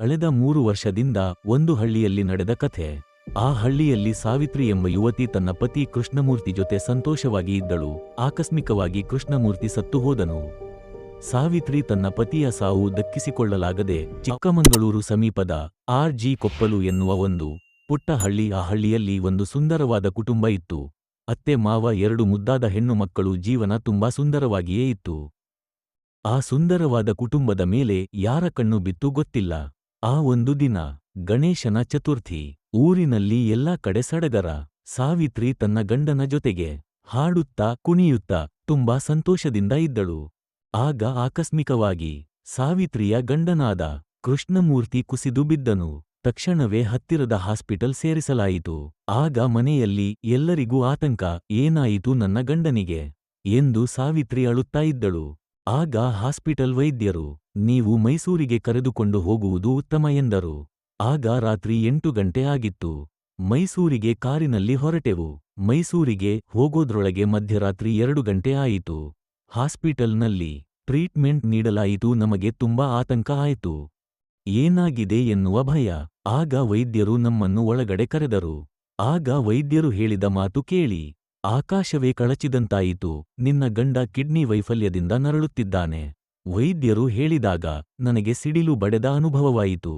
ಕಳೆದ ಮೂರು ವರ್ಷದಿಂದ ಒಂದು ಹಳ್ಳಿಯಲ್ಲಿ ನಡೆದ ಕಥೆ. ಆ ಹಳ್ಳಿಯಲ್ಲಿ ಸಾವಿತ್ರಿ ಎಂಬ ಯುವತಿ ತನ್ನ ಪತಿ ಕೃಷ್ಣಮೂರ್ತಿ ಜೊತೆ ಸಂತೋಷವಾಗಿ ಇದ್ದಳು. ಆಕಸ್ಮಿಕವಾಗಿ ಕೃಷ್ಣಮೂರ್ತಿ ಸತ್ತು ಹೋದನು. ಸಾವಿತ್ರಿ ತನ್ನ ಪತಿಯ ಸಾವು ದಕ್ಕಿಸಿಕೊಳ್ಳಲಾಗದೆ ಚಿಕ್ಕಮಂಗಳೂರು ಸಮೀಪದ ಆರ್ ಜಿ ಕೊಪ್ಪಲು ಎನ್ನುವ ಒಂದು ಪುಟ್ಟ ಹಳ್ಳಿ ಆ ಹಳ್ಳಿಯಲ್ಲಿ ಒಂದು ಸುಂದರವಾದ ಕುಟುಂಬ ಇತ್ತು. ಅತ್ತೆ ಮಾವ ಎರಡು ಮುದ್ದಾದ ಹೆಣ್ಣು ಮಕ್ಕಳು ಜೀವನ ತುಂಬಾ ಸುಂದರವಾಗಿಯೇ ಇತ್ತು. ಆ ಸುಂದರವಾದ ಕುಟುಂಬದ ಮೇಲೆ ಯಾರ ಕಣ್ಣು ಬಿತ್ತು ಗೊತ್ತಿಲ್ಲ. ಆ ಒಂದು ದಿನ ಗಣೇಶನ ಚತುರ್ಥಿ. ಊರಿನಲ್ಲಿ ಎಲ್ಲಾ ಕಡೆ ಸಡಗರ. ಸಾವಿತ್ರಿ ತನ್ನ ಗಂಡನ ಜೊತೆಗೆ ಹಾಡುತ್ತಾ ಕುಣಿಯುತ್ತಾ ತುಂಬಾ ಸಂತೋಷದಿಂದ ಇದ್ದಳು. ಆಗ ಆಕಸ್ಮಿಕವಾಗಿ ಸಾವಿತ್ರಿಯ ಗಂಡನಾದ ಕೃಷ್ಣಮೂರ್ತಿ ಕುಸಿದು ಬಿದ್ದನು. ತಕ್ಷಣವೇ ಹತ್ತಿರದ ಹಾಸ್ಪಿಟಲ್ ಸೇರಿಸಲಾಯಿತು. ಆಗ ಮನೆಯಲ್ಲಿ ಎಲ್ಲರಿಗೂ ಆತಂಕ, ಏನಾಯಿತು ನನ್ನ ಗಂಡನಿಗೆ? ಎಂದು ಸಾವಿತ್ರಿ ಅಳುತ್ತಾ ಇದ್ದಳು. ಆಗ ಹಾಸ್ಪಿಟಲ್ ವೈದ್ಯರು, ನೀವು ಮೈಸೂರಿಗೆ ಕರೆದುಕೊಂಡು ಹೋಗುವುದು ಉತ್ತಮ ಎಂದರು. ಆಗ ರಾತ್ರಿ ಎಂಟು ಗಂಟೆ ಆಗಿತ್ತು. ಮೈಸೂರಿಗೆ ಕಾರಿನಲ್ಲಿ ಹೊರಟೆವು. ಮೈಸೂರಿಗೆ ಹೋಗೋದ್ರೊಳಗೆ ಮಧ್ಯರಾತ್ರಿ ಎರಡು ಗಂಟೆ ಆಯಿತು. ಹಾಸ್ಪಿಟಲ್ನಲ್ಲಿ ಟ್ರೀಟ್ಮೆಂಟ್ ನೀಡಲಾಯಿತು, ನಮಗೆ ತುಂಬಾ ಆತಂಕ ಆಯಿತು. ಏನಾಗಿದೆ ಎನ್ನುವ ಭಯ. ಆಗ ವೈದ್ಯರು ನಮ್ಮನ್ನು ಒಳಗಡೆ ಕರೆದರು. ಆಗ ವೈದ್ಯರು ಹೇಳಿದ ಮಾತು ಕೇಳಿ. ಆಕಾಶವೇ ಕಳಚಿದಂತಾಯಿತು. ನಿನ್ನ ಗಂಡ ಕಿಡ್ನಿ ವೈಫಲ್ಯದಿಂದ ನರಳುತ್ತಿದ್ದಾನೆ. ವೈದ್ಯರು ಹೇಳಿದಾಗ ನನಗೆ ಸಿಡಿಲು ಬಡೆದ ಅನುಭವವಾಯಿತು.